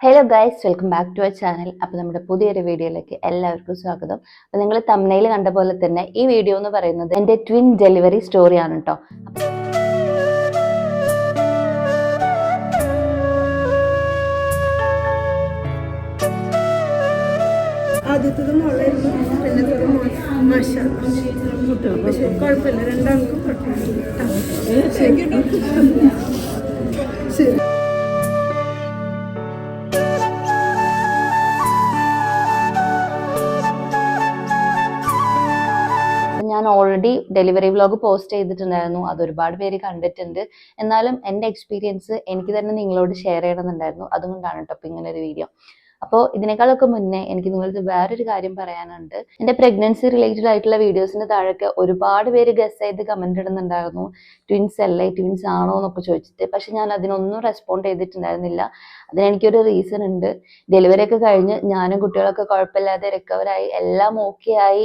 Hello guys welcome back to our channel അപ്പോൾ നമ്മുടെ പുതിയൊരു വീഡിയോയിലേക്ക് എല്ലാവർക്കും സ്വാഗതം. അപ്പോൾ നിങ്ങൾ തമ്മനയിൽ കണ്ട പോലെ തന്നെ ഈ വീഡിയോ എന്ന് പറയുന്നത് എന്റെ ട്വിൻ ഡെലിവറി സ്റ്റോറിയാണ് കേട്ടോ ആദ്യത്തത് മോളായിരുന്നു പിന്നത്തത് ഞാൻ ഓൾറെഡി ഡെലിവറി വ്ലോഗ് പോസ്റ്റ് ചെയ്തിട്ടുണ്ടായിരുന്നു. അത് ഒരുപാട് പേര് കണ്ടിട്ടുണ്ട്. എന്നാലും എന്റെ എക്സ്പീരിയൻസ് എനിക്ക് തന്നെ നിങ്ങളോട് ഷെയർ ചെയ്യണമെന്നുണ്ടായിരുന്നു. അതുകൊണ്ടാണ് കേട്ടോ ഇങ്ങനെ ഒരു വീഡിയോ അപ്പോൾ ഇതിനേക്കാളൊക്കെ മുന്നേ എനിക്ക് നിങ്ങൾക്ക് വേറൊരു കാര്യം പറയാനുണ്ട്. എന്റെ പ്രഗ്നൻസി റിലേറ്റഡ് ആയിട്ടുള്ള വീഡിയോസിന്റെ താഴൊക്കെ ഒരുപാട് പേര് ഗസ് ചെയ്ത് കമന്റ് ഇടുന്നുണ്ടായിരുന്നു. ട്വിൻസ് അല്ലേ? ട്വിൻസ് ആണോ എന്നൊക്കെ ചോദിച്ചിട്ട്. പക്ഷെ ഞാൻ അതിനൊന്നും റെസ്പോണ്ട് ചെയ്തിട്ടുണ്ടായിരുന്നില്ല. അതിനെനിക്കൊരു റീസൺ ഉണ്ട്. ഡെലിവറി ഒക്കെ കഴിഞ്ഞ് ഞാനും കുട്ടികളൊക്കെ കുഴപ്പമില്ലാതെ റിക്കവറായി എല്ലാം ഓക്കെ ആയി.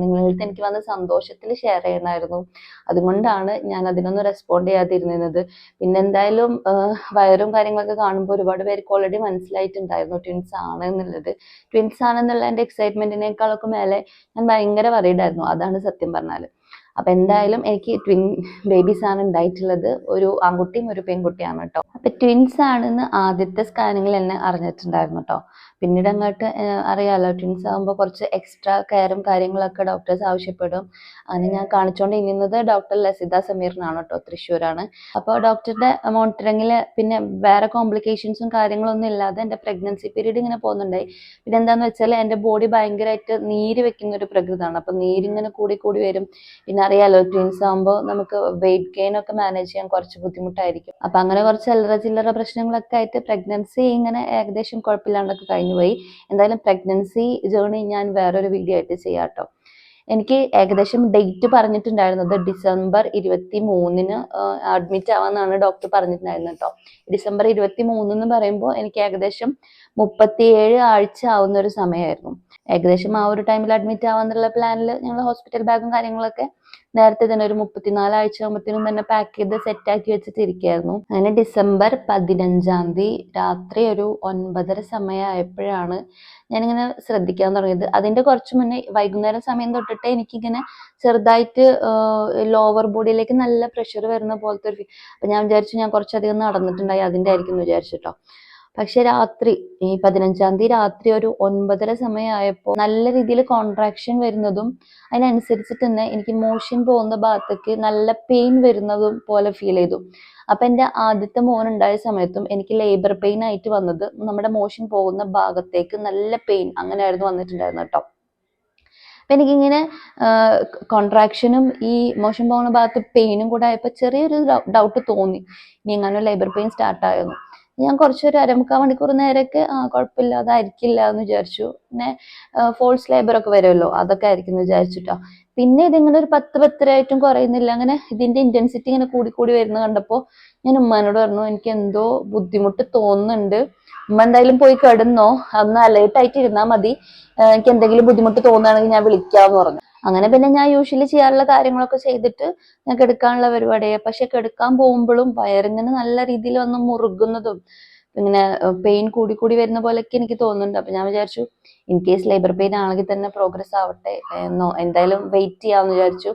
നിങ്ങളുടെ എനിക്ക് വന്ന സന്തോഷത്തിൽ ഷെയർ ചെയ്യണമായിരുന്നു അതുകൊണ്ടാണ് ഞാൻ അതിനൊന്നും റെസ്പോണ്ട് ചെയ്യാതിരുന്നത്. പിന്നെ എന്തായാലും വയറും കാര്യങ്ങളൊക്കെ കാണുമ്പോൾ ഒരുപാട് പേർക്ക് ഓൾറെഡി മനസ്സിലായിട്ടുണ്ടായിരുന്നു. ട്വിൻസ് ആണ് എന്നുള്ളത് ട്വിൻസ് ആണെന്നുള്ള എന്റെ എക്സൈറ്റ്മെന്റിനേക്കാളൊക്കെ മേലെ ഞാൻ ഭയങ്കര വറീഡായിരുന്നു അതാണ് സത്യം പറഞ്ഞാൽ അപ്പൊ എന്തായാലും എനിക്ക് ട്വിൻ ബേബീസ് ആണ് ഉണ്ടായിട്ടുള്ളത്. ഒരു ആൺകുട്ടിയും ഒരു പെൺകുട്ടിയാണ് കേട്ടോ അപ്പൊ ട്വിൻസ് ആണെന്ന് ആദ്യത്തെ സ്കാനിങ്ങിൽ എന്നെ അറിഞ്ഞിട്ടുണ്ടായിരുന്നു കേട്ടോ പിന്നീട് അങ്ങോട്ട് അറിയാമല്ലോ ട്വിൻസ് ആകുമ്പോൾ കുറച്ച് എക്സ്ട്രാ കെയറും കാര്യങ്ങളൊക്കെ ഡോക്ടേഴ്സ് ആവശ്യപ്പെടും. അങ്ങനെ ഞാൻ കാണിച്ചുകൊണ്ട് കാണിച്ചുകൊണ്ടിരിക്കുന്നത് ഡോക്ടർ ലസിത സമീറിനാണ് കേട്ടോ തൃശ്ശൂരാണ്. അപ്പോൾ ഡോക്ടറുടെ മോണിറ്ററിങ്ങിൽ പിന്നെ വേറെ കോംപ്ലിക്കേഷൻസും കാര്യങ്ങളൊന്നും ഇല്ലാതെ എന്റെ പ്രഗ്നൻസി പീരീഡ് ഇങ്ങനെ പോകുന്നുണ്ടായി പിന്നെ എന്താണെന്ന് വെച്ചാൽ എന്റെ ബോഡി ഭയങ്കരമായിട്ട് നീര് വെക്കുന്ന ഒരു പ്രകൃതമാണ് അപ്പോൾ നീരിങ്ങനെ കൂടി കൂടി വരും. പിന്നെ അറിയാലോ ട്വിൻസ് ആകുമ്പോൾ നമുക്ക് വെയിറ്റ് ഗെയിൻ ഒക്കെ മാനേജ് ചെയ്യാൻ കുറച്ച് ബുദ്ധിമുട്ടായിരിക്കും. അപ്പം അങ്ങനെ കുറച്ച് ചില്ലറ ചില്ലറ പ്രശ്നങ്ങളൊക്കെ ആയിട്ട് പ്രഗ്നൻസി ഇങ്ങനെ ഏകദേശം കുഴപ്പമില്ലാണ്ടൊക്കെ കഴിഞ്ഞുപോയി എന്തായാലും പ്രഗ്നൻസി ജേണി ഞാൻ വേറൊരു വീഡിയോ ആയിട്ട് ചെയ്യാം കേട്ടോ എനിക്ക് ഏകദേശം ഡേറ്റ് പറഞ്ഞിട്ടുണ്ടായിരുന്നത് ഡിസംബർ ഇരുപത്തി മൂന്നിന് അഡ്മിറ്റ് ആവാന്നാണ് ഡോക്ടർ പറഞ്ഞിട്ടുണ്ടായിരുന്നത് കേട്ടോ ഡിസംബർ ഇരുപത്തി മൂന്ന് എന്ന് പറയുമ്പോൾ എനിക്ക് ഏകദേശം മുപ്പത്തിയേഴ് ആഴ്ച ആവുന്ന ഒരു സമയമായിരുന്നു ഏകദേശം ആ ഒരു ടൈമിൽ അഡ്മിറ്റ് ആവാന്നുള്ള പ്ലാനിൽ ഞങ്ങൾ ഹോസ്പിറ്റൽ ബാഗും കാര്യങ്ങളൊക്കെ നേരത്തെ തന്നെ ഒരു മുപ്പത്തിനാല് ആഴ്ച ആകുമ്പോഴത്തേനും തന്നെ പാക്ക് ചെയ്ത് സെറ്റ് ആക്കി വെച്ചിട്ട് ഇരിക്കുകയായിരുന്നു അങ്ങനെ ഡിസംബർ പതിനഞ്ചാം തീയതി രാത്രി ഒരു ഒൻപതര സമയമായപ്പോഴാണ് ഞാനിങ്ങനെ ശ്രദ്ധിക്കാൻ തുടങ്ങിയത്. അതിന്റെ കുറച്ച് മുന്നേ വൈകുന്നേരം സമയം തൊട്ടിട്ട് എനിക്കിങ്ങനെ ചെറുതായിട്ട് ലോവർ ബോഡിയിലേക്ക് നല്ല പ്രഷർ വരുന്ന പോലത്തെ ഒരു അപ്പൊ ഞാൻ വിചാരിച്ചു ഞാൻ കുറച്ചധികം നടന്നിട്ടുണ്ടായി അതിന്റെ ആയിരിക്കും വിചാരിച്ചിട്ടോ പക്ഷെ രാത്രി ഈ പതിനഞ്ചാം തീയതി രാത്രി ഒരു ഒൻപതര സമയമായപ്പോൾ നല്ല രീതിയിൽ കോൺട്രാക്ഷൻ വരുന്നതും അതിനനുസരിച്ചിട്ട് തന്നെ എനിക്ക് മോഷൻ പോകുന്ന ഭാഗത്തേക്ക് നല്ല പെയിൻ വരുന്നതും പോലെ ഫീൽ ചെയ്തു. അപ്പൊ എന്റെ ആദ്യത്തെ മോൻ ഉണ്ടായ സമയത്തും എനിക്ക് ലേബർ പെയിൻ ആയിട്ട് വന്നത് നമ്മുടെ മോഷൻ പോകുന്ന ഭാഗത്തേക്ക് നല്ല പെയിൻ അങ്ങനെയായിരുന്നു വന്നിട്ടുണ്ടായിരുന്നു കേട്ടോ. അപ്പൊ എനിക്കിങ്ങനെ കോൺട്രാക്ഷനും ഈ മോഷൻ പോകുന്ന ഭാഗത്ത് പെയിനും കൂടെ ആയപ്പോൾ ചെറിയൊരു ഡൗട്ട് തോന്നി. ഇനി എങ്ങനെ ലേബർ പെയിൻ സ്റ്റാർട്ട് ആയിരുന്നു ഞാൻ കുറച്ചൊരു അരമുക്കാൽ മണിക്കൂർ നേരമൊക്കെ ആ കുഴപ്പമില്ല അതായിരിക്കില്ല എന്ന് വിചാരിച്ചു. പിന്നെ ഫോൾസ് ലേബർ ഒക്കെ വരുമല്ലോ അതൊക്കെ ആയിരിക്കും എന്ന് വിചാരിച്ചിട്ടോ. പിന്നെ ഇതിങ്ങനെ ഒരു പത്ത് പത്തരായിട്ടും കുറയുന്നില്ല. അങ്ങനെ ഇതിന്റെ ഇന്റൻസിറ്റി ഇങ്ങനെ കൂടി കൂടി വരുന്ന കണ്ടപ്പോൾ ഞാൻ ഉമ്മാനോട് പറഞ്ഞു എനിക്ക് എന്തോ ബുദ്ധിമുട്ട് തോന്നുന്നുണ്ട്. ഉമ്മ എന്തായാലും പോയി കിടന്നോ. അന്ന് അലേർട്ട് ആയിട്ട് ഇരുന്നാൽ മതി. എനിക്ക് എന്തെങ്കിലും ബുദ്ധിമുട്ട് തോന്നുകയാണെങ്കിൽ ഞാൻ വിളിക്കാമെന്ന് പറഞ്ഞു. അങ്ങനെ പിന്നെ ഞാൻ യൂഷ്വലി ചെയ്യാറുള്ള കാര്യങ്ങളൊക്കെ ചെയ്തിട്ട് ഞാൻ കെടുക്കാനുള്ള പരിപാടിയായി പക്ഷെ കെടുക്കാൻ പോകുമ്പോഴും വയറിങ്ങനെ നല്ല രീതിയിൽ വന്ന് മുറുകുന്നതും ഇങ്ങനെ പെയിൻ കൂടി കൂടി വരുന്ന പോലെയൊക്കെ എനിക്ക് തോന്നുന്നുണ്ട്. അപ്പൊ ഞാൻ വിചാരിച്ചു ഇൻ കേസ് ലേബർ പെയിൻ ആണെങ്കിൽ തന്നെ പ്രോഗ്രസ് ആവട്ടെ എന്നോ എന്തായാലും വെയിറ്റ് ചെയ്യാമെന്ന് വിചാരിച്ചു.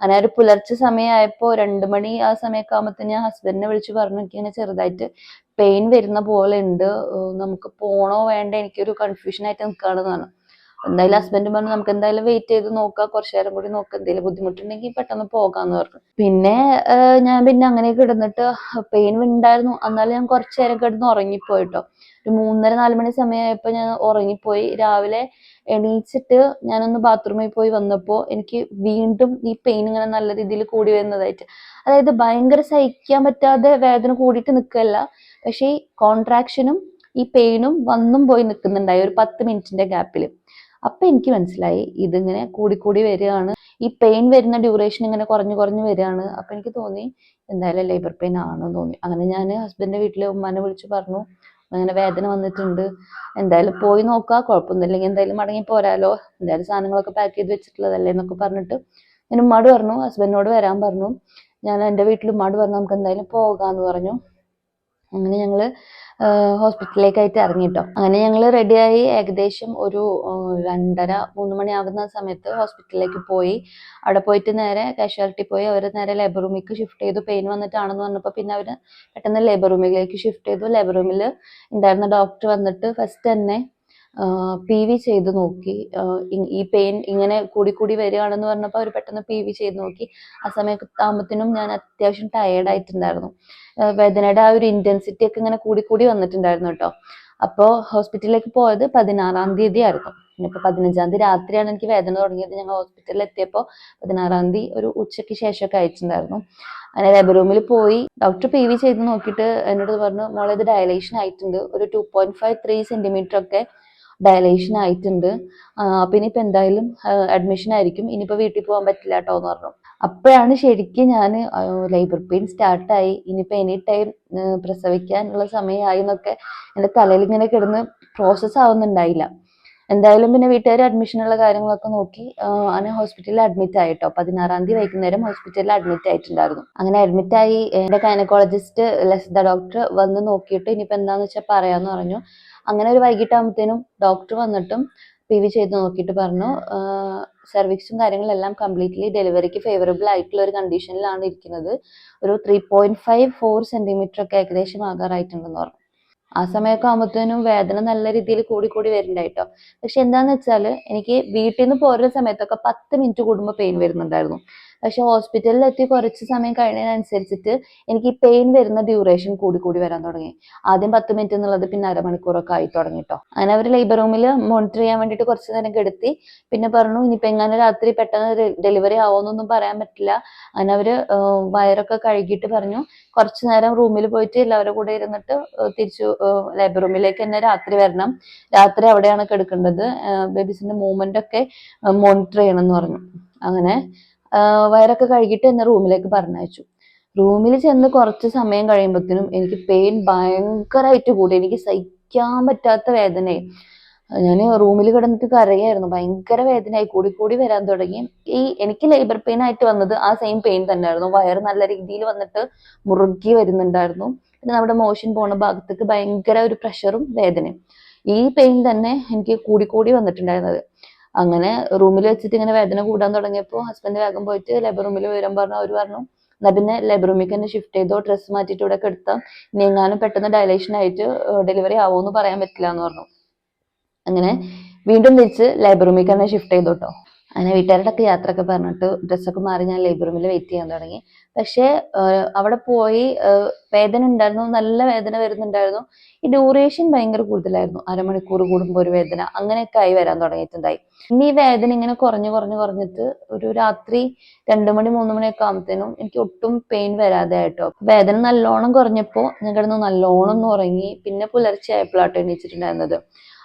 അങ്ങനെ ഒരു പുലർച്ചെ സമയമായപ്പോൾ രണ്ട് മണി ആ സമയമൊക്കെ ആകുമ്പോഴത്തേന് ഞാൻ ഹസ്ബൻഡിനെ വിളിച്ച് പറഞ്ഞു എനിക്കിങ്ങനെ ചെറുതായിട്ട് പെയിൻ വരുന്ന പോലെ ഉണ്ട്. നമുക്ക് പോണോ വേണ്ട? എനിക്കൊരു കൺഫ്യൂഷൻ ആയിട്ട് നിൽക്കുകയാണെന്ന് പറഞ്ഞു. എന്തായാലും ഹസ്ബൻഡ് പറഞ്ഞു നമുക്ക് എന്തായാലും വെയിറ്റ് ചെയ്ത് നോക്കാം. കുറച്ചു നേരം കൂടി നോക്കാം. എന്തെങ്കിലും ബുദ്ധിമുട്ടുണ്ടെങ്കിൽ പെട്ടെന്ന് പോകാന്ന് പറഞ്ഞു. പിന്നെ ഞാൻ പിന്നെ അങ്ങനെ കിടന്നിട്ട് പെയിൻ ഉണ്ടായിരുന്നു. എന്നാലും ഞാൻ കുറച്ചു നേരം കിടന്ന് ഉറങ്ങിപ്പോയിട്ടോ. ഒരു മൂന്നര നാല് മണി സമയമായപ്പോൾ ഞാൻ ഉറങ്ങിപ്പോയി. രാവിലെ എണീച്ചിട്ട് ഞാനൊന്ന് ബാത്റൂമിൽ പോയി വന്നപ്പോൾ എനിക്ക് വീണ്ടും ഈ പെയിൻ ഇങ്ങനെ നല്ല രീതിയിൽ കൂടി വരുന്നതായിട്ട്. അതായത് ഭയങ്കര സഹിക്കാൻ പറ്റാതെ വേദന കൂടിയിട്ട് നിൽക്കല്ല പക്ഷേ ഈ കോൺട്രാക്ഷനും ഈ പെയിനും വന്നും പോയി നിൽക്കുന്നുണ്ടായി ഒരു പത്ത് മിനിറ്റിന്റെ ഗ്യാപ്പിൽ അപ്പൊ എനിക്ക് മനസ്സിലായി ഇതിങ്ങനെ കൂടിക്കൂടി കൂടി വരികയാണ്. ഈ പെയിൻ വരുന്ന ഡ്യൂറേഷൻ ഇങ്ങനെ കുറഞ്ഞു കുറഞ്ഞു വരികയാണ്. അപ്പൊ എനിക്ക് തോന്നി എന്തായാലും ലേബർ പെയിൻ ആണെന്ന് തോന്നി. അങ്ങനെ ഞാൻ ഹസ്ബൻഡിന്റെ വീട്ടിലെ ഉമ്മാനെ വിളിച്ച് പറഞ്ഞു. അങ്ങനെ വേദന വന്നിട്ടുണ്ട്. എന്തായാലും പോയി നോക്കുക കുഴപ്പമൊന്നുമില്ലെങ്കിൽ എന്തായാലും മടങ്ങി പോരാലോ. എന്തായാലും സാധനങ്ങളൊക്കെ പാക്ക് ചെയ്ത് വെച്ചിട്ടുള്ളതല്ലേ എന്നൊക്കെ പറഞ്ഞിട്ട് ഞാൻ ഉമ്മാട് പറഞ്ഞു ഹസ്ബൻഡിനോട് വരാൻ പറഞ്ഞു. ഞാൻ എന്റെ വീട്ടിൽ ഉമ്മാട് പറഞ്ഞു നമുക്ക് എന്തായാലും പോകാന്ന് പറഞ്ഞു. അങ്ങനെ ഞങ്ങൾ ഹോസ്പിറ്റലിലേക്കായിട്ട് ഇറങ്ങിട്ടോ. അങ്ങനെ ഞങ്ങൾ റെഡിയായി ഏകദേശം ഒരു രണ്ടര മൂന്ന് മണിയാകുന്ന സമയത്ത് ഹോസ്പിറ്റലിലേക്ക് പോയി. അവിടെ പോയിട്ട് നേരെ കാഷ്വാലിറ്റി പോയി. അവർ നേരെ ലേബർ റൂമിലേക്ക് ഷിഫ്റ്റ് ചെയ്തു. പെയിൻ വന്നിട്ടാണെന്ന് പറഞ്ഞപ്പോൾ പിന്നെ അവർ പെട്ടെന്ന് ലേബർ റൂമിലേക്ക് ഷിഫ്റ്റ് ചെയ്തു. ലേബർ റൂമിൽ ഉണ്ടായിരുന്ന ഡോക്ടർ വന്നിട്ട് ഫസ്റ്റ് തന്നെ പി വി ചെയ്ത് നോക്കി. ഈ പെയിൻ ഇങ്ങനെ കൂടി കൂടി വരികയാണെന്ന് പറഞ്ഞപ്പോൾ അവർ പെട്ടെന്ന് പി വി ചെയ്ത് നോക്കി. ആ സമയത്ത് ആകുമ്പത്തിനും ഞാൻ അത്യാവശ്യം ടയേർഡ് ആയിട്ടുണ്ടായിരുന്നു. വേദനയുടെ ആ ഒരു ഇന്റൻസിറ്റി ഒക്കെ ഇങ്ങനെ കൂടി കൂടി വന്നിട്ടുണ്ടായിരുന്നു കേട്ടോ. അപ്പോൾ ഹോസ്പിറ്റലിലേക്ക് പോയത് പതിനാറാം തീയതി ആയിരുന്നു ഇനിയിപ്പോൾ പതിനഞ്ചാം തീയതി രാത്രിയാണ് എനിക്ക് വേദന തുടങ്ങിയത്. ഞങ്ങൾ ഹോസ്പിറ്റലിൽ എത്തിയപ്പോൾ പതിനാറാം തീയതി ഒരു ഉച്ചയ്ക്ക് ശേഷമൊക്കെ അയച്ചിട്ടുണ്ടായിരുന്നു. അങ്ങനെ ലേബർ റൂമിൽ പോയി ഡോക്ടർ പി വി ചെയ്ത് നോക്കിയിട്ട് എന്നോട് പറഞ്ഞു മോളെ ഇത് ഡയലേഷൻ ആയിട്ടുണ്ട്. ഒരു two point five three centimetre ഒക്കെ ഡയലേഷൻ ആയിട്ടുണ്ട്. പിന്നെ ഇപ്പൊ എന്തായാലും അഡ്മിഷൻ ആയിരിക്കും. ഇനിയിപ്പോ വീട്ടിൽ പോകാൻ പറ്റില്ല കേട്ടോ എന്ന് പറഞ്ഞു. അപ്പോഴാണ് ശരിക്കും ഞാൻ ലേബർ പെയിൻ സ്റ്റാർട്ടായി ഇനിയിപ്പോൾ എനി ടൈം പ്രസവിക്കാനുള്ള സമയമായി എന്നൊക്കെ എന്റെ തലയിൽ ഇങ്ങനെ കിടന്ന് പ്രോസസ്സ് ആവുന്നുണ്ടായില്ല. എന്തായാലും പിന്നെ വീട്ടുകാർ അഡ്മിഷനുള്ള കാര്യങ്ങളൊക്കെ നോക്കി അങ്ങനെ ഹോസ്പിറ്റലിൽ അഡ്മിറ്റ് ആയിട്ടോ. പതിനാറാം തീയതി വൈകുന്നേരം ഹോസ്പിറ്റലിൽ അഡ്മിറ്റ് ആയിട്ടുണ്ടായിരുന്നു. അങ്ങനെ അഡ്മിറ്റ് ആയി എന്റെ ഗൈനക്കോളജിസ്റ്റ് ലസിത ഡോക്ടർ വന്ന് നോക്കിയിട്ട് ഇനിയിപ്പോൾ എന്താണെന്ന് വെച്ചാൽ പറയാമെന്ന് പറഞ്ഞു. അങ്ങനെ ഒരു വൈകിട്ടാകുമ്പോഴത്തേനും ഡോക്ടർ വന്നിട്ടും പി വി ചെയ്ത് നോക്കിയിട്ട് പറഞ്ഞു. സർവീസും കാര്യങ്ങളെല്ലാം കംപ്ലീറ്റ്ലി ഡെലിവറിക്ക് ഫേവറബിൾ ആയിട്ടുള്ള ഒരു കണ്ടീഷനിലാണ് ഇരിക്കുന്നത്. ഒരു three point five four centimetre ഒക്കെ ഏകദേശം ആകാറായിട്ടുണ്ടെന്ന് പറഞ്ഞു. ആ സമയമൊക്കെ ആകുമ്പോഴത്തേനും വേദന നല്ല രീതിയിൽ കൂടി കൂടി വരുന്നുണ്ടായിട്ടോ പക്ഷെ എന്താന്ന് വെച്ചാൽ എനിക്ക് വീട്ടിൽ നിന്ന് പോരുന്ന സമയത്തൊക്കെ പത്ത് മിനിറ്റ് കൂടുമ്പോൾ പെയിൻ വരുന്നുണ്ടായിരുന്നു. പക്ഷെ ഹോസ്പിറ്റലിൽ എത്തി കുറച്ച് സമയം കഴിഞ്ഞതിനനുസരിച്ചിട്ട് എനിക്ക് ഈ പെയിൻ വരുന്ന ഡ്യൂറേഷൻ കൂടി കൂടി വരാൻ തുടങ്ങി. ആദ്യം പത്ത് മിനിറ്റ് എന്നുള്ളത് പിന്നെ അരമണിക്കൂറൊക്കെ ആയി തുടങ്ങി കേട്ടോ അങ്ങനെ അവർ ലേബർ റൂമിൽ മോണിറ്റർ ചെയ്യാൻ വേണ്ടിയിട്ട് കുറച്ച് നേരം കെടുത്തി. പിന്നെ പറഞ്ഞു ഇനിയിപ്പോൾ എങ്ങനെ രാത്രി പെട്ടെന്ന് ഡെലിവറി ആവുമെന്നൊന്നും പറയാൻ പറ്റില്ല. അങ്ങനെ അവർ വയറൊക്കെ കഴുകിയിട്ട് പറഞ്ഞു. കുറച്ച് നേരം റൂമിൽ പോയിട്ട് എല്ലാവരും കൂടെ ഇരുന്നിട്ട് തിരിച്ചു ലേബർ റൂമിലേക്ക് തന്നെ രാത്രി വരണം. രാത്രി അവിടെയാണ് കിടക്കേണ്ടത്. ബേബീസിന്റെ മൂവ്മെന്റ് ഒക്കെ മോണിറ്റർ ചെയ്യണം എന്ന് പറഞ്ഞു. അങ്ങനെ വയറൊക്കെ കഴുകിയിട്ട് എന്നെ റൂമിലേക്ക് പറഞ്ഞയച്ചു. റൂമിൽ ചെന്ന് കുറച്ച് സമയം കഴിയുമ്പോഴത്തേനും എനിക്ക് പെയിൻ ഭയങ്കരമായിട്ട് കൂടി. എനിക്ക് സഹിക്കാൻ പറ്റാത്ത വേദനയായി. ഞാൻ റൂമിൽ കിടന്നിട്ട് കരയായിരുന്നു. ഭയങ്കര വേദനയായി. കൂടി കൂടി വരാൻ തുടങ്ങി. ഈ എനിക്ക് ലേബർ പെയിൻ ആയിട്ട് വന്നത് ആ സെയിം പെയിൻ തന്നെയായിരുന്നു. വയറ് നല്ല രീതിയിൽ വന്നിട്ട് മുറുകി വരുന്നുണ്ടായിരുന്നു. പിന്നെ നമ്മുടെ മോഷൻ പോണ ഭാഗത്തേക്ക് ഭയങ്കര ഒരു പ്രഷറും വേദനയും. ഈ പെയിൻ തന്നെ എനിക്ക് കൂടി കൂടി വന്നിട്ടുണ്ടായിരുന്നത്. അങ്ങനെ റൂമിൽ വെച്ചിട്ട് ഇങ്ങനെ വേദന കൂടാൻ തുടങ്ങിയപ്പോൾ ഹസ്ബൻഡ് വേഗം പോയിട്ട് ലേബർ റൂമിൽ വിവരം പറഞ്ഞു. അവർ പറഞ്ഞു എന്നാ പിന്നെ ലേബർ റൂമിലേക്ക് തന്നെ ഷിഫ്റ്റ് ചെയ്തോ? ഡ്രസ്സ് മാറ്റിയിട്ട് ഇവിടെ എടുത്താൽ ഇനി എങ്ങാനും പെട്ടെന്ന് ഡയലേഷൻ ആയിട്ട് ഡെലിവറി ആവുമെന്ന് പറയാൻ പറ്റില്ല എന്ന് പറഞ്ഞു. അങ്ങനെ വീണ്ടും തിരിച്ച് ലേബർ റൂമിലേക്ക് തന്നെ ഷിഫ്റ്റ് ചെയ്തു കേട്ടോ അങ്ങനെ വീട്ടുകാരുടെ ഒക്കെ യാത്രയൊക്കെ പറഞ്ഞിട്ട് ഡ്രസ്സൊക്കെ മാറി ഞാൻ ലേബർ റൂമിൽ വെയിറ്റ് ചെയ്യാൻ തുടങ്ങി. പക്ഷേ അവിടെ പോയി വേദന ഉണ്ടായിരുന്നു നല്ല വേദന വരുന്നുണ്ടായിരുന്നു. ഈ ഡ്യൂറേഷൻ ഭയങ്കര കൂടുതലായിരുന്നു. അരമണിക്കൂർ കൂടുമ്പോൾ ഒരു വേദന അങ്ങനെയൊക്കെ ആയി വരാൻ തുടങ്ങിയിട്ടുണ്ടായി. ഇനി ഈ വേദന ഇങ്ങനെ കുറഞ്ഞു കുറഞ്ഞു കുറഞ്ഞിട്ട് ഒരു രാത്രി രണ്ടു മണി മൂന്ന് മണിയൊക്കെ ആകുമ്പത്തേനും എനിക്ക് ഒട്ടും പെയിൻ വരാതെ ആയിട്ടോ. വേദന നല്ലോണം കുറഞ്ഞപ്പോൾ ഞാൻ കിടന്ന് നല്ലോണം ഉറങ്ങി. പിന്നെ പുലർച്ചെ ആയപ്പോഴാട്ടോ എണീച്ചിട്ടുണ്ടായിരുന്നത്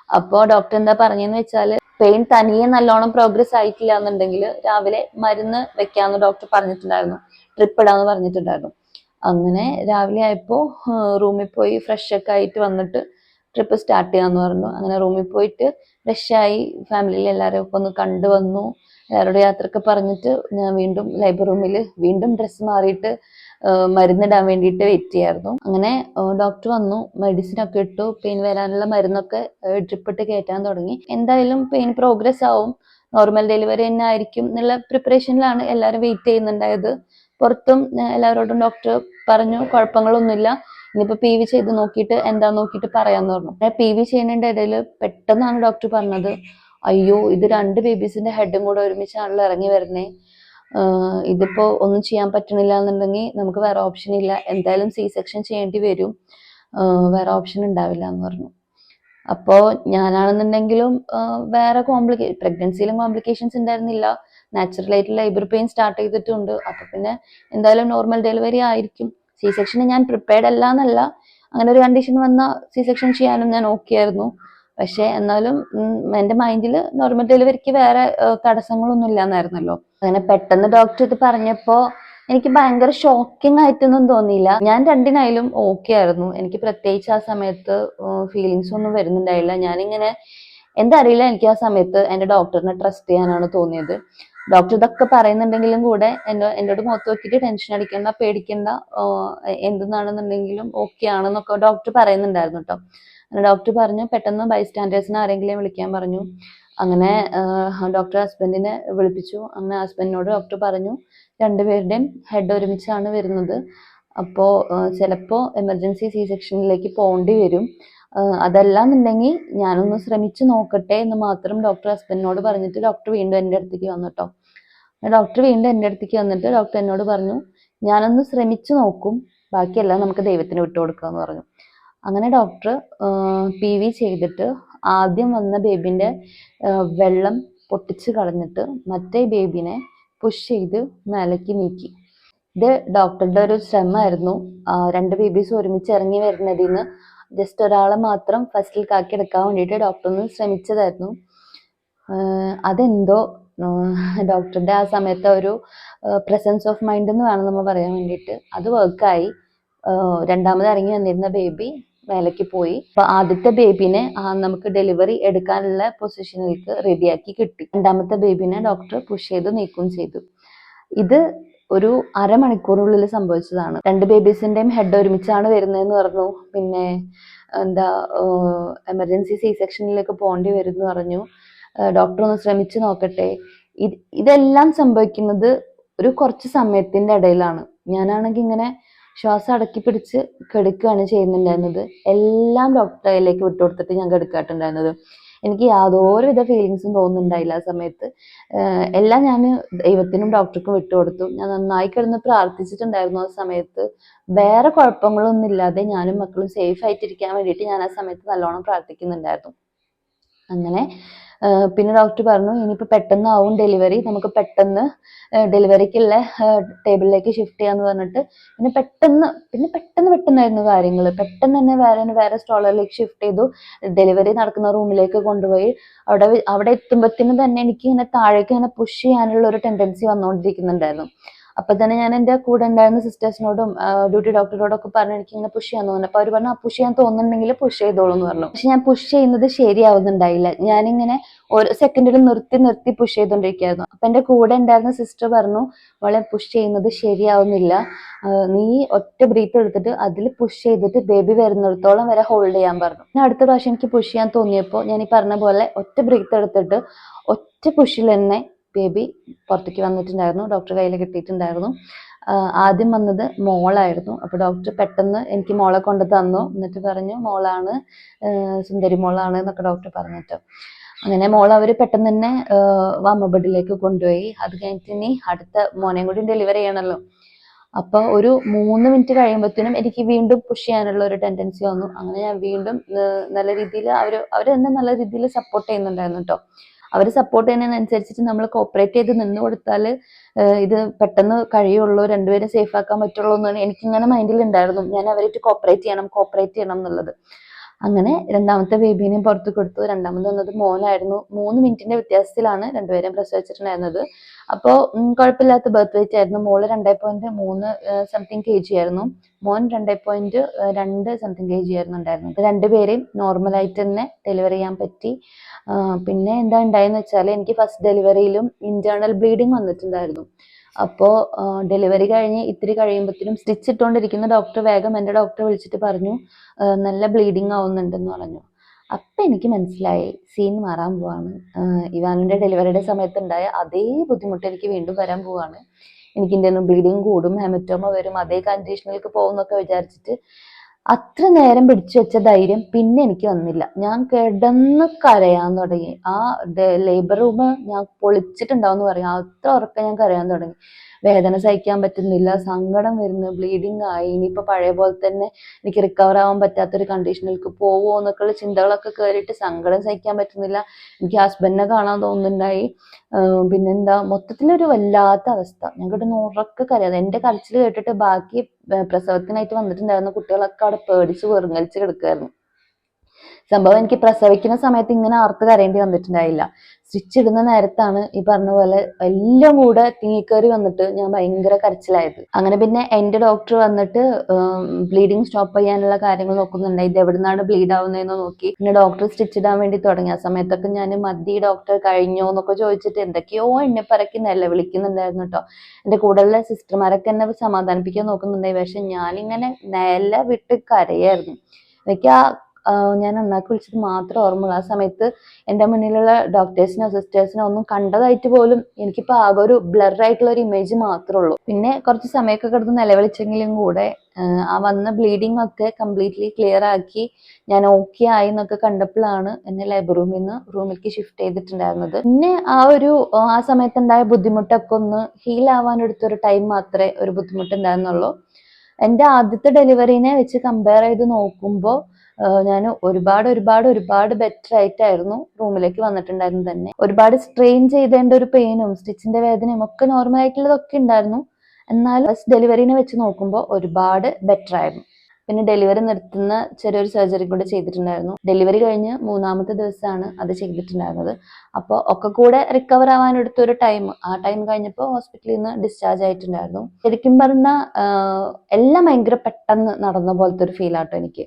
അപ്പോൾ ഡോക്ടർ എന്താ പറഞ്ഞെന്ന് വെച്ചാൽ പെയിൻ തനിയെ നല്ലോണം പ്രോഗ്രസ് ആയിട്ടില്ല എന്നുണ്ടെങ്കിൽ രാവിലെ മരുന്ന് വെക്കാന്ന് ഡോക്ടർ പറഞ്ഞിട്ടുണ്ടായിരുന്നു. ട്രിപ്പ് ഇടാന്ന് പറഞ്ഞിട്ടുണ്ടായിരുന്നു. അങ്ങനെ രാവിലെ ആയപ്പോൾ റൂമിൽ പോയി ഫ്രഷ് ഒക്കെ ആയിട്ട് വന്നിട്ട് ട്രിപ്പ് സ്റ്റാർട്ട് ചെയ്യാന്ന് പറഞ്ഞു. അങ്ങനെ റൂമിൽ പോയിട്ട് ഫ്രഷ് ആയി ഫാമിലിയിൽ എല്ലാവരെയും ഒക്കെ ഒന്ന് കണ്ടു വന്നു. എല്ലാവരോടും യാത്രയൊക്കെ പറഞ്ഞിട്ട് ഞാൻ വീണ്ടും ലൈബ്രറി റൂമിൽ വീണ്ടും ഡ്രസ്സ് മാറിയിട്ട് മരുന്നിടാൻ വേണ്ടിയിട്ട് വെയിറ്റ് ചെയ്യായിരുന്നു. അങ്ങനെ ഡോക്ടർ വന്നു. മെഡിസിൻ ഒക്കെ ഇട്ടു. പെയിൻ വരാനുള്ള മരുന്നൊക്കെ ഡ്രിപ്പിട്ട് കയറ്റാൻ തുടങ്ങി. എന്തായാലും പെയിൻ പ്രോഗ്രസ് ആവും. നോർമൽ ഡെലിവറി തന്നെ ആയിരിക്കും എന്നുള്ള പ്രിപ്പറേഷനിലാണ് എല്ലാവരും വെയിറ്റ് ചെയ്യുന്നുണ്ടായത്. പുറത്തും എല്ലാവരോടും ഡോക്ടർ പറഞ്ഞു കുഴപ്പങ്ങളൊന്നുമില്ല. ഇനിയിപ്പോ പി വി ചെയ്ത് നോക്കിയിട്ട് എന്താ നോക്കിയിട്ട് പറയാന്ന് പറഞ്ഞു. പി വി ചെയ്യുന്നതിന്റെ ഇടയിൽ പെട്ടെന്നാണ് ഡോക്ടർ പറഞ്ഞത്. അയ്യോ ഇത് രണ്ട് ബേബീസിന്റെ ഹെഡും കൂടെ ഒരുമിച്ചാണല്ലോ ഇറങ്ങി വരുന്നേ. ആഹ് ഇതിപ്പോ ഒന്നും ചെയ്യാൻ പറ്റണില്ല എന്നുണ്ടെങ്കിൽ നമുക്ക് വേറെ ഓപ്ഷൻ ഇല്ല. എന്തായാലും സി സെക്ഷൻ ചെയ്യേണ്ടി വരും. വേറെ ഓപ്ഷൻ ഉണ്ടാവില്ല എന്ന് പറഞ്ഞു. അപ്പോൾ ഞാനാണെന്നുണ്ടെങ്കിലും വേറെ കോംപ്ലിക്കേ പ്രഗ്നൻസിയിലും കോംപ്ലിക്കേഷൻസ് ഉണ്ടായിരുന്നില്ല. നാച്ചുറൽ ആയിട്ട് ലേബർ പെയിൻ സ്റ്റാർട്ട് ചെയ്തിട്ടുണ്ട്. അപ്പൊ പിന്നെ എന്തായാലും നോർമൽ ഡെലിവറി ആയിരിക്കും. സി സെക്ഷന് ഞാൻ പ്രിപ്പയർഡ് അല്ല എന്നല്ല. അങ്ങനെ ഒരു കണ്ടീഷൻ വന്ന സി സെക്ഷൻ ചെയ്യാനും ഞാൻ ഓക്കെ ആയിരുന്നു. പക്ഷെ എന്നാലും എന്റെ മൈൻഡിൽ നോർമൽ ഡെലിവറിക്ക് വേറെ തടസ്സങ്ങളൊന്നും ഇല്ലാന്നായിരുന്നല്ലോ. അങ്ങനെ പെട്ടെന്ന് ഡോക്ടർ ഇത് പറഞ്ഞപ്പോ എനിക്ക് ഭയങ്കര ഷോക്കിംഗ് ആയിട്ടൊന്നും തോന്നിയില്ല. ഞാൻ രണ്ടിനായാലും ഓക്കെ ആയിരുന്നു. എനിക്ക് പ്രത്യേകിച്ച് ആ സമയത്ത് ഫീലിങ്സ് ഒന്നും വരുന്നുണ്ടായില്ല. ഞാനിങ്ങനെ എന്താ അറിയില്ല എനിക്ക് ആ സമയത്ത് എന്റെ ഡോക്ടറിനെ ട്രസ്റ്റ് ചെയ്യാനാണ് തോന്നിയത്. ഡോക്ടർ ഇതൊക്കെ പറയുന്നുണ്ടെങ്കിലും കൂടെ എന്നോ എന്നോട് മുഖത്ത് നോക്കിയിട്ട് ടെൻഷൻ അടിക്കണ്ട പേടിക്കണ്ട എന്തെന്നാണെന്നുണ്ടെങ്കിലും ഓക്കെ ആണെന്നൊക്കെ ഡോക്ടർ പറയുന്നുണ്ടായിരുന്നു കേട്ടോ ഡോക്ടർ പറഞ്ഞു പെട്ടെന്ന് ബൈ ബൈസ്റ്റാൻഡേഴ്സിനെ ആരെങ്കിലും വിളിക്കാൻ പറഞ്ഞു. അങ്ങനെ ഡോക്ടർ ഹസ്ബൻഡിനെ വിളിപ്പിച്ചു. അങ്ങനെ ഹസ്ബൻഡിനോട് ഡോക്ടർ പറഞ്ഞു രണ്ടുപേരുടെയും ഹെഡ് ഒരുമിച്ചാണ് വരുന്നത്. അപ്പോൾ ചിലപ്പോൾ എമർജൻസി സി സെക്ഷനിലേക്ക് പോകേണ്ടി വരും. അതല്ലാന്നുണ്ടെങ്കിൽ ഞാനൊന്ന് ശ്രമിച്ചു നോക്കട്ടെ എന്ന് മാത്രം ഡോക്ടർ ഹസ്ബൻഡിനോട് പറഞ്ഞിട്ട് ഡോക്ടർ വീണ്ടും എന്റെ അടുത്തേക്ക് വന്നു കേട്ടോ ഡോക്ടർ വീണ്ടും എന്റെ അടുത്തേക്ക് വന്നിട്ട് ഡോക്ടർ എന്നോട് പറഞ്ഞു ഞാനൊന്ന് ശ്രമിച്ചു നോക്കും. ബാക്കിയെല്ലാം നമുക്ക് ദൈവത്തിന് വിട്ടു കൊടുക്കാമെന്ന് പറഞ്ഞു. അങ്ങനെ ഡോക്ടർ പി വി ചെയ്തിട്ട് ആദ്യം വന്ന ബേബിന്റെ വെള്ളം പൊട്ടിച്ച് കളഞ്ഞിട്ട് മറ്റേ ബേബിനെ പുഷ് ചെയ്ത് മേലേക്ക് നീക്കി. ഇത് ഡോക്ടറുടെ ഒരു ശ്രമമായിരുന്നു. രണ്ട് ബേബീസ് ഒരുമിച്ച് ഇറങ്ങി വരുന്നതിൽ നിന്ന് ജസ്റ്റ് ഒരാളെ മാത്രം ഫസ്റ്റിൽ കാക്കി എടുക്കാൻ വേണ്ടിയിട്ട് ഡോക്ടർ ഒന്ന് ശ്രമിച്ചതായിരുന്നു. അതെന്തോ ഡോക്ടറുടെ ആ സമയത്തെ ഒരു പ്രസൻസ് ഓഫ് മൈൻഡ് എന്ന് വേണം നമ്മൾ പറയാൻ വേണ്ടിയിട്ട്. അത് വർക്കായി രണ്ടാമത് ഇറങ്ങി വന്നിരുന്ന ബേബി മേലേക്ക് പോയി. അപ്പൊ ആദ്യത്തെ ബേബിനെ നമുക്ക് ഡെലിവറി എടുക്കാനുള്ള പൊസിഷനിലേക്ക് റെഡിയാക്കി കിട്ടി. രണ്ടാമത്തെ ബേബിനെ ഡോക്ടർ പുഷ് ചെയ്ത് നീക്കം ചെയ്തു. ഇത് ഒരു അരമണിക്കൂറിനുള്ളിൽ സംഭവിച്ചതാണ്. രണ്ട് ബേബീസിന്റെയും ഹെഡ് ഒരുമിച്ചാണ് വരുന്നതെന്ന് പറഞ്ഞു. പിന്നെ എന്താ എമർജൻസി സി സെക്ഷനിലേക്ക് പോകേണ്ടി വരും എന്ന് പറഞ്ഞു ഡോക്ടർ ഒന്ന് ശ്രമിച്ചു നോക്കട്ടെ. ഇതെല്ലാം സംഭവിക്കുന്നത് ഒരു കുറച്ച് സമയത്തിന്റെ ഇടയിലാണ്. ഞാനാണെങ്കിൽ ഇങ്ങനെ ശ്വാസം അടക്കി പിടിച്ച് കെടുക്കുകയാണ് ചെയ്യുന്നുണ്ടായിരുന്നത്. എല്ലാം ഡോക്ടറിലേക്ക് വിട്ടു വിട്ടുകൊടുത്തിട്ട് ഞാൻ കെടുക്കാട്ടുണ്ടായിരുന്നത് എനിക്ക് യാതൊരുവിധ ഫീലിങ്സും തോന്നുന്നുണ്ടായില്ല ആ സമയത്ത്. എല്ലാം ഞാൻ ദൈവത്തിനും ഡോക്ടർക്കും വിട്ടുകൊടുത്തു. ഞാൻ നന്നായി കിടന്ന് പ്രാർത്ഥിച്ചിട്ടുണ്ടായിരുന്നു ആ സമയത്ത്. വേറെ കുഴപ്പങ്ങളൊന്നും ഇല്ലാതെ ഞാനും മക്കളും സേഫ് ആയിട്ടിരിക്കാൻ വേണ്ടിയിട്ട് ഞാൻ ആ സമയത്ത് നല്ലോണം പ്രാർത്ഥിക്കുന്നുണ്ടായിരുന്നു. അങ്ങനെ പിന്നെ ഡോക്ടർ പറഞ്ഞു ഇനിയിപ്പോൾ പെട്ടെന്ന് ആവും ഡെലിവറി. നമുക്ക് പെട്ടെന്ന് ഡെലിവറിക്കുള്ള ടേബിളിലേക്ക് ഷിഫ്റ്റ് ചെയ്യാന്ന് പറഞ്ഞിട്ട് പിന്നെ പെട്ടെന്ന് പിന്നെ പെട്ടെന്ന് പെട്ടെന്നായിരുന്നു കാര്യങ്ങൾ പെട്ടെന്ന് തന്നെ വേറെ വേറെ സ്റ്റോളറിലേക്ക് ഷിഫ്റ്റ് ചെയ്തു. ഡെലിവറി നടക്കുന്ന റൂമിലേക്ക് കൊണ്ടുപോയി. അവിടെ അവിടെ എത്തുമ്പോഴത്തേനും തന്നെ എനിക്ക് ഇങ്ങനെ താഴേക്ക് ഇങ്ങനെ പുഷ് ചെയ്യാനുള്ള ഒരു ടെൻഡൻസി വന്നുകൊണ്ടിരിക്കുന്നുണ്ടായിരുന്നു അപ്പൊ തന്നെ ഞാൻ എന്റെ കൂടെ ഉണ്ടായിരുന്ന സിസ്റ്റേഴ്സിനോടും ഡ്യൂട്ടി ഡോക്ടറോടും ഒക്കെ പറഞ്ഞു എനിക്ക് ഇങ്ങനെ പുഷ് ചെയ്യാൻ തോന്നുന്നു. അപ്പൊ അവർ പറഞ്ഞു പുഷ് ചെയ്യാൻ തോന്നുന്നുണ്ടെങ്കിൽ പുഷ് ചെയ്തോളൂ എന്ന് പറഞ്ഞു. പക്ഷെ ഞാൻ പുഷ് ചെയ്യുന്നത് ശരിയാവുന്നുണ്ടായില്ല. ഞാനിങ്ങനെ ഓരോ സെക്കൻഡിലും നിർത്തി നിർത്തി പുഷ് ചെയ്തുകൊണ്ടിരിക്കുകയായിരുന്നു അപ്പൊ എന്റെ കൂടെ ഉണ്ടായിരുന്ന സിസ്റ്റർ പറഞ്ഞു അവളെ പുഷ് ചെയ്യുന്നത് ശരിയാവുന്നില്ല. നീ ഒറ്റ ബ്രീത്ത് എടുത്തിട്ട് അതിൽ പുഷ് ചെയ്തിട്ട് ബേബി വരുന്നിടത്തോളം വരെ ഹോൾഡ് ചെയ്യാൻ പറഞ്ഞു. പിന്നെ അടുത്ത പ്രാവശ്യം എനിക്ക് പുഷ് ചെയ്യാൻ തോന്നിയപ്പോൾ ഞാൻ ഈ പറഞ്ഞ പോലെ ഒറ്റ ബ്രീത്ത് എടുത്തിട്ട് ഒറ്റ പുഷിൽ തന്നെ ബേബി പുറത്തേക്ക് വന്നിട്ടുണ്ടായിരുന്നു. ഡോക്ടർ കയ്യിൽ കിട്ടിയിട്ടുണ്ടായിരുന്നു. ആദ്യം വന്നത് മോളായിരുന്നു. അപ്പോൾ ഡോക്ടർ പെട്ടെന്ന് എനിക്ക് മോളെ കൊണ്ട് തന്നു. എന്നിട്ട് പറഞ്ഞു മോളാണ് സുന്ദരി മോളാണ് എന്നൊക്കെ ഡോക്ടർ പറഞ്ഞിട്ട്. അങ്ങനെ മോൾ അവർ പെട്ടെന്ന് തന്നെ വാമ കൊണ്ടുപോയി. അത് കഴിഞ്ഞിട്ട് ഇനി അടുത്ത മോനെയും കൂടി ഡെലിവറി ചെയ്യണമല്ലോ അപ്പൊ ഒരു മൂന്ന് മിനിറ്റ് കഴിയുമ്പോഴത്തേനും എനിക്ക് വീണ്ടും പുഷ് ചെയ്യാനുള്ള ഒരു ടെൻഡൻസി വന്നു. അങ്ങനെ ഞാൻ വീണ്ടും നല്ല രീതിയിൽ അവർ അവർ എന്നെ നല്ല രീതിയിൽ സപ്പോർട്ട് ചെയ്യുന്നുണ്ടായിരുന്നു കേട്ടോ അവർ സപ്പോർട്ട് ചെയ്യുന്നതിനനുസരിച്ചിട്ട് നമ്മൾ കോപ്പറേറ്റ് ചെയ്ത് നിന്ന് കൊടുത്താൽ ഇത് പെട്ടെന്ന് കഴിയുള്ളൂ രണ്ടുപേരും സേഫ് ആക്കാൻ പറ്റുള്ളൂ എന്നാണ് എനിക്കിങ്ങനെ മൈൻഡിൽ ഉണ്ടായിരുന്നു ഞാൻ അവരായിട്ട് കോപ്പറേറ്റ് ചെയ്യണം കോപ്പറേറ്റ് ചെയ്യണം എന്നുള്ളത്. അങ്ങനെ രണ്ടാമത്തെ ബേബീനെയും പുറത്ത് കൊടുത്തു. രണ്ടാമത് വന്നത് മോനായിരുന്നു. മൂന്ന് മിനിറ്റിന്റെ വ്യത്യാസത്തിലാണ് രണ്ടുപേരെയും പ്രസവിച്ചിട്ടുണ്ടായിരുന്നത് അപ്പോൾ കുഴപ്പമില്ലാത്ത ബർത്ത് വെയിറ്റ് ആയിരുന്നു. മോൾ രണ്ടേ പോയിന്റ് മൂന്ന് സംതിങ് കെ ജി ആയിരുന്നു. മോൻ രണ്ടേ പോയിന്റ് രണ്ട് സംതിങ് കെ ജി ആയിരുന്നു ഉണ്ടായിരുന്നത്. രണ്ടുപേരെയും നോർമലായിട്ട് തന്നെ ഡെലിവറി ചെയ്യാൻ പറ്റി. പിന്നെ എന്താ ഉണ്ടായെന്ന് വെച്ചാൽ എനിക്ക് ഫസ്റ്റ് ഡെലിവറിയിലും ഇന്റേണൽ ബ്ലീഡിങ് വന്നിട്ടുണ്ടായിരുന്നു. അപ്പോൾ ഡെലിവറി കഴിഞ്ഞ് ഇത്തിരി കഴിയുമ്പോഴത്തേനും സ്റ്റിച്ച് ഇട്ടുകൊണ്ടിരിക്കുന്ന ഡോക്ടർ വേഗം എന്റെ ഡോക്ടറെ വിളിച്ചിട്ട് പറഞ്ഞു നല്ല ബ്ലീഡിങ് ആവുന്നുണ്ടെന്ന് പറഞ്ഞു. അപ്പം എനിക്ക് മനസ്സിലായി സീൻ മാറാൻ പോവാണ്. ഇവാനിന്റെ ഡെലിവറിയുടെ സമയത്തുണ്ടായ അതേ ബുദ്ധിമുട്ട് എനിക്ക് വീണ്ടും വരാൻ പോവാണ്. എനിക്ക് ഇന്ത്യൻ ബ്ലീഡിങ് കൂടും ഹെമറ്റോമ വരും അതേ കണ്ടീഷനിലേക്ക് പോകുന്നൊക്കെ വിചാരിച്ചിട്ട് അത്ര നേരം പിടിച്ചു വെച്ച ധൈര്യം പിന്നെ എനിക്ക് വന്നില്ല. ഞാൻ കിടന്ന് കരയാൻ തുടങ്ങി. ആ ലേബർ റൂം ഞാൻ പൊളിച്ചിട്ടുണ്ടാവും എന്ന് പറയാം. അത്ര ഉറക്കം ഞാൻ കരയാൻ തുടങ്ങി. വേദന സഹിക്കാൻ പറ്റുന്നില്ല സങ്കടം വരുന്നു ബ്ലീഡിങ് ആയി. ഇനിയിപ്പോ പഴയ പോലെ തന്നെ എനിക്ക് റിക്കവർ ആവാൻ പറ്റാത്തൊരു കണ്ടീഷനിലേക്ക് പോവോ എന്നൊക്കെയുള്ള ചിന്തകളൊക്കെ കയറിയിട്ട് സങ്കടം സഹിക്കാൻ പറ്റുന്നില്ല. എനിക്ക് ഹസ്ബൻഡിനെ കാണാൻ തോന്നുന്നുണ്ടായി. പിന്നെന്താ മൊത്തത്തിലൊരു വല്ലാത്ത അവസ്ഥ. ഞാൻ കിടന്ന് ഉറക്കെ കരയാതെ എന്റെ കരച്ചിൽ കേട്ടിട്ട് ബാക്കി പ്രസവത്തിനായിട്ട് വന്നിട്ടുണ്ടായിരുന്ന കുട്ടികളൊക്കെ അവിടെ പേടിച്ച് വെറുങ്ങലിച്ച് കിടക്കുമായിരുന്നു സംഭവം എനിക്ക് പ്രസവിക്കുന്ന സമയത്ത് ഇങ്ങനെ ആർത്ത് കരയേണ്ടി വന്നിട്ടുണ്ടായില്ല. സ്റ്റിച്ച് ഇടുന്ന നേരത്താണ് ഈ പറഞ്ഞ പോലെ എല്ലാം കൂടെ തീക്കേറി വന്നിട്ട് ഞാൻ ഭയങ്കര കരച്ചിലായത്. അങ്ങനെ പിന്നെ എന്റെ ഡോക്ടർ വന്നിട്ട് ബ്ലീഡിങ് സ്റ്റോപ്പ് ചെയ്യാനുള്ള കാര്യങ്ങൾ നോക്കുന്നുണ്ട്. ഇത് എവിടുന്നാണ് ബ്ലീഡ് ആവുന്നതെന്ന് നോക്കി. പിന്നെ ഡോക്ടർ സ്റ്റിച്ച് ഇടാൻ വേണ്ടി തുടങ്ങി. ആ സമയത്തൊക്കെ ഞാൻ മതി ഡോക്ടർ കഴിഞ്ഞോ എന്നൊക്കെ ചോദിച്ചിട്ട് എന്തൊക്കെയോ എന്നെ പറക്കി നിലവിളിക്കുന്നുണ്ടായിരുന്നു കേട്ടോ എന്റെ കൂടെയുള്ള സിസ്റ്റർമാരൊക്കെ എന്നെ സമാധാനിപ്പിക്കാൻ നോക്കുന്നുണ്ടായി. പക്ഷെ ഞാനിങ്ങനെ നില വിട്ട് കരയായിരുന്നു. എനിക്ക് ആ, ഞാൻ നന്നാക്കി വിളിച്ചത് മാത്രം ഓർമ്മയുള്ളൂ. ആ സമയത്ത് എന്റെ മുന്നിലുള്ള ഡോക്ടേഴ്സിനോ സിസ്റ്റേഴ്സിനോ ഒന്നും കണ്ടതായിട്ട് പോലും എനിക്കിപ്പോൾ ആകെ ഒരു ബ്ലർ ആയിട്ടുള്ള ഒരു ഇമേജ് മാത്രമേ ഉള്ളൂ. പിന്നെ കുറച്ച് സമയമൊക്കെ കിടന്ന് നിലവിളിച്ചെങ്കിലും കൂടെ ആ, വന്ന ബ്ലീഡിംഗ് ഒക്കെ കംപ്ലീറ്റ്ലി ക്ലിയർ ആക്കി ഞാൻ ഓക്കെ ആയി എന്നൊക്കെ കണ്ടപ്പോഴാണ് എന്നെ ലൈബ്രറി റൂമിൽ നിന്ന് റൂമിലേക്ക് ഷിഫ്റ്റ് ചെയ്തിട്ടുണ്ടായിരുന്നത്. പിന്നെ ആ ഒരു ആ സമയത്തുണ്ടായ ബുദ്ധിമുട്ടൊക്കെ ഒന്ന് ഹീൽ ആവാൻ എടുത്തൊരു ടൈം മാത്രമേ ഒരു ബുദ്ധിമുട്ടുണ്ടായിരുന്നുള്ളൂ. എന്റെ ആദ്യത്തെ ഡെലിവറീനെ വെച്ച് കമ്പയർ ചെയ്ത് നോക്കുമ്പോൾ ഞാൻ ഒരുപാട് ഒരുപാട് ഒരുപാട് ബെറ്റർ ആയിട്ടായിരുന്നു റൂമിലേക്ക് വന്നിട്ടുണ്ടായിരുന്നു തന്നെ. ഒരുപാട് സ്ട്രെയിൻ ചെയ്തേണ്ട ഒരു പെയിനും സ്റ്റിച്ചിന്റെ വേദനയും ഒക്കെ നോർമൽ ആയിട്ടുള്ളതൊക്കെ ഉണ്ടായിരുന്നു. ഫസ്റ്റ് ഡെലിവറിനെ വെച്ച് നോക്കുമ്പോൾ ഒരുപാട് ബെറ്റർ ആയിരുന്നു. പിന്നെ ഡെലിവറി നിർത്തുന്ന ചെറിയൊരു സർജറി കൂടെ ചെയ്തിട്ടുണ്ടായിരുന്നു. ഡെലിവറി കഴിഞ്ഞ് മൂന്നാമത്തെ ദിവസമാണ് അത് ചെയ്തിട്ടുണ്ടായിരുന്നത്. അപ്പോൾ ഒക്കെ കൂടെ റിക്കവർ ആവാൻ എടുത്തൊരു ടൈം ആ ടൈം കഴിഞ്ഞപ്പോൾ ഹോസ്പിറ്റലിൽ നിന്ന് ഡിസ്ചാർജ് ആയിട്ടുണ്ടായിരുന്നു. ശരിക്കും പറഞ്ഞാൽ എല്ലാം ഭയങ്കര പെട്ടെന്ന് നടന്ന പോലത്തെ ഒരു ഫീൽ ആട്ടോ എനിക്ക്.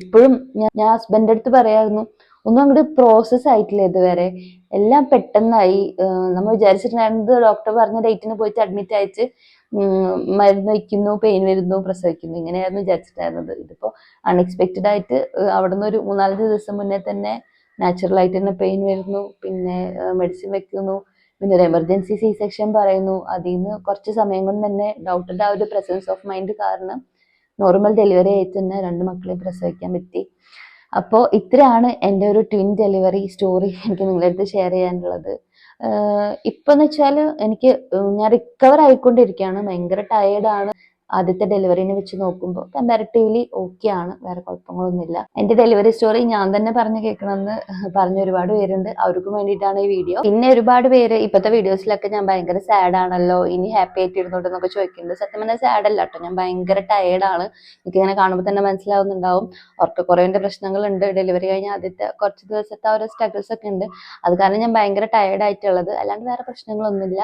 ഇപ്പോഴും ഞാൻ ഞാൻ ഹസ്ബൻഡ് അടുത്ത് പറയായിരുന്നു ഒന്നും അങ്ങോട്ട് പ്രോസസ് ആയിട്ടില്ല ഇതുവരെ. എല്ലാം പെട്ടെന്നായി. നമ്മൾ വിചാരിച്ചിട്ടുണ്ടായിരുന്നത് ഡോക്ടർ പറഞ്ഞ ഡേറ്റിന് പോയിട്ട് അഡ്മിറ്റ് ഉം മരുന്ന് വയ്ക്കുന്നു പെയിൻ വരുന്നു പ്രസവിക്കുന്നു ഇങ്ങനെയായിരുന്നു വിചാരിച്ചിട്ടുണ്ടായിരുന്നത്. ഇതിപ്പോ അൺഎക്സ്പെക്റ്റഡ് ആയിട്ട് അവിടെ നിന്ന് ഒരു മൂന്നാലഞ്ച് ദിവസം മുന്നേ തന്നെ നാച്ചുറൽ ആയിട്ട് തന്നെ പെയിൻ വരുന്നു. പിന്നെ മെഡിസിൻ വെക്കുന്നു പിന്നെ ഒരു എമർജൻസി സി സെക്ഷൻ പറയുന്നു. അതിൽ നിന്ന് കുറച്ച് സമയം കൊണ്ട് തന്നെ ഡോക്ടറുടെ ആ ഒരു പ്രസൻസ് ഓഫ് മൈൻഡ് കാരണം നോർമൽ ഡെലിവറി ആയിട്ട് തന്നെ രണ്ട് മക്കളെയും പ്രസവിക്കാൻ പറ്റി. അപ്പോൾ ഇത്രയാണ് എന്റെ ഒരു ട്വിൻ ഡെലിവറി സ്റ്റോറി എനിക്ക് നിങ്ങളുടെ അടുത്ത് ഷെയർ ചെയ്യാനുള്ളത്. ഇപ്പം എന്ന് വെച്ചാൽ എനിക്ക് ഞാൻ റിക്കവർ ആയിക്കൊണ്ടിരിക്കുകയാണ്. ഭയങ്കര ടയേർഡാണ് ആദ്യത്തെ ഡെലിവറിനെ വെച്ച് നോക്കുമ്പോൾ കമ്പാരിറ്റീവ്ലി ഓക്കെ ആണ് വേറെ കുഴപ്പങ്ങളൊന്നുമില്ല. എന്റെ ഡെലിവറി സ്റ്റോറി ഞാൻ തന്നെ പറഞ്ഞു കേൾക്കണമെന്ന് പറഞ്ഞ ഒരുപാട് പേരുണ്ട്. അവർക്കും വേണ്ടിയിട്ടാണ് ഈ വീഡിയോ പിന്നെ ഒരുപാട് പേര് ഇപ്പോഴത്തെ വീഡിയോസിലൊക്കെ ഞാൻ ഭയങ്കര സാഡ് ആണല്ലോ ഇനി ഹാപ്പി ആയിട്ട് ഇരുന്നോട്ടെന്നൊക്കെ ചോദിക്കുന്നുണ്ട്. സത്യം പറഞ്ഞാൽ സാഡ് അല്ല കേട്ടോ. ഞാൻ ഭയങ്കര ടയേർഡാണ് എനിക്കിങ്ങനെ കാണുമ്പോൾ തന്നെ മനസ്സിലാവുന്നുണ്ടാവും. ഉറക്കക്കുറവിന്റെ പ്രശ്നങ്ങളുണ്ട്. ഡെലിവറി കഴിഞ്ഞ ആദ്യത്തെ കുറച്ച് ദിവസത്തെ ഒരു സ്ട്രഗിൾസ് ഒക്കെ ഉണ്ട്. അത് കാരണം ഞാൻ ഭയങ്കര ടയേർഡ് ആയിട്ടുള്ളത്. അല്ലാണ്ട് വേറെ പ്രശ്നങ്ങളൊന്നുമില്ല.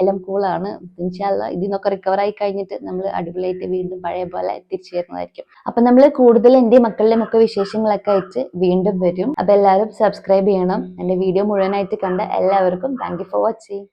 എല്ലാം കൂളാണ് ഇൻഷാല്ല ഇതിൽ നിന്നൊക്കെ റിക്കവർ ആയി കഴിഞ്ഞിട്ട് നമ്മൾ അടിപൊളിയായിട്ട് വീണ്ടും പഴയ പോലെ തിരിച്ചു വരുന്നതായിരിക്കും അപ്പൊ നമ്മൾ കൂടുതൽ എന്റെ മക്കളുടെയും ഒക്കെ വിശേഷങ്ങളൊക്കെ അയച്ച് വീണ്ടും വരും. അപ്പൊ എല്ലാവരും സബ്സ്ക്രൈബ് ചെയ്യണം. എന്റെ വീഡിയോ മുഴുവനായിട്ട് കണ്ട എല്ലാവർക്കും താങ്ക് ഫോർ വാച്ചിങ്